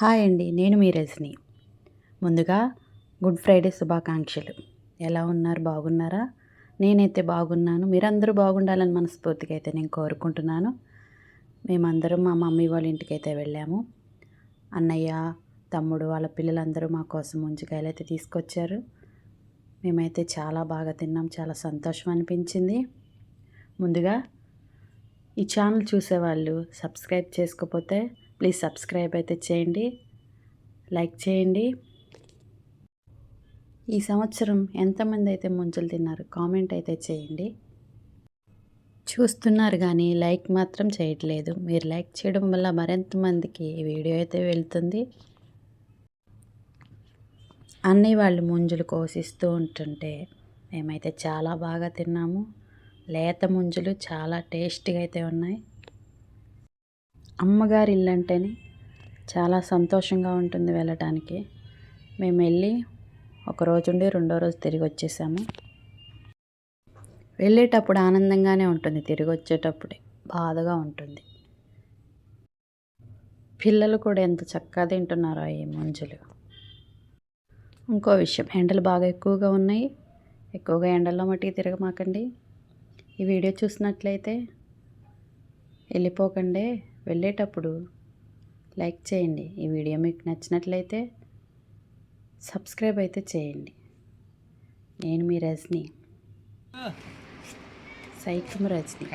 Hi అండి నేను మీ రజని. ముందుగా గుడ్ ఫ్రైడే శుభాకాంక్షలు. ఎలా ఉన్నారు? బాగున్నారా? నేనైతే బాగున్నాను. మీరందరూ బాగుండాలని మనస్ఫూర్తిగా అయితే నేను కోరుకుంటున్నాను. మేమందరం మా మమ్మీ వాళ్ళ ఇంటికి అయితే వెళ్ళాము. అన్నయ్య తమ్ముడు వాళ్ళ పిల్లలందరూ మా కోసం ముంజికాయలు అయితే తీసుకొచ్చారు. మేమైతే చాలా బాగా తిన్నాం. చాలా సంతోషం అనిపించింది. ముందుగా ఈ ఛానల్ చూసేవాళ్ళు సబ్స్క్రైబ్ చేసుకోకపోతే ప్లీజ్ సబ్స్క్రైబ్ అయితే చేయండి. లైక్ చేయండి. ఈ సంవత్సరం ఎంతమంది అయితే ముంజలు తిన్నారు కామెంట్ అయితే చేయండి. చూస్తున్నారు కానీ లైక్ మాత్రం చేయట్లేదు. మీరు లైక్ చేయడం వల్ల మరింతమందికి మందికి వీడియో అయితే వెళ్తుంది. అన్నయ్య వాళ్ళు ముంజలు కోసిస్తూ ఉంటుంటే మేమైతే చాలా బాగా తిన్నాము. లేత ముంజలు చాలా టేస్టీగా అయితే ఉన్నాయి. అమ్మగారి ఇల్లు అంటేనే చాలా సంతోషంగా ఉంటుంది వెళ్ళటానికి. మేము వెళ్ళి ఒక రోజు ఉండి రెండో రోజు తిరిగి వచ్చేసాము వెళ్ళేటప్పుడు ఆనందంగానే ఉంటుంది. తిరిగి వచ్చేటప్పుడే బాధగా ఉంటుంది. పిల్లలు కూడా ఎంత చక్కగా తింటున్నారో ఈ మంజులు ఇంకో విషయం ఎండలు బాగా ఎక్కువగా ఉన్నాయి. ఎక్కువగా ఎండల్లో మట్టికి తిరగమాకండి. ఈ వీడియో చూసినట్లయితే వెళ్ళిపోకండి. వెళ్ళేటప్పుడు లైక్ చేయండి. ఈ వీడియో మీకు నచ్చినట్లయితే సబ్స్క్రైబ్ అయితే చేయండి. నేను మీ రజని. సైకం రజని.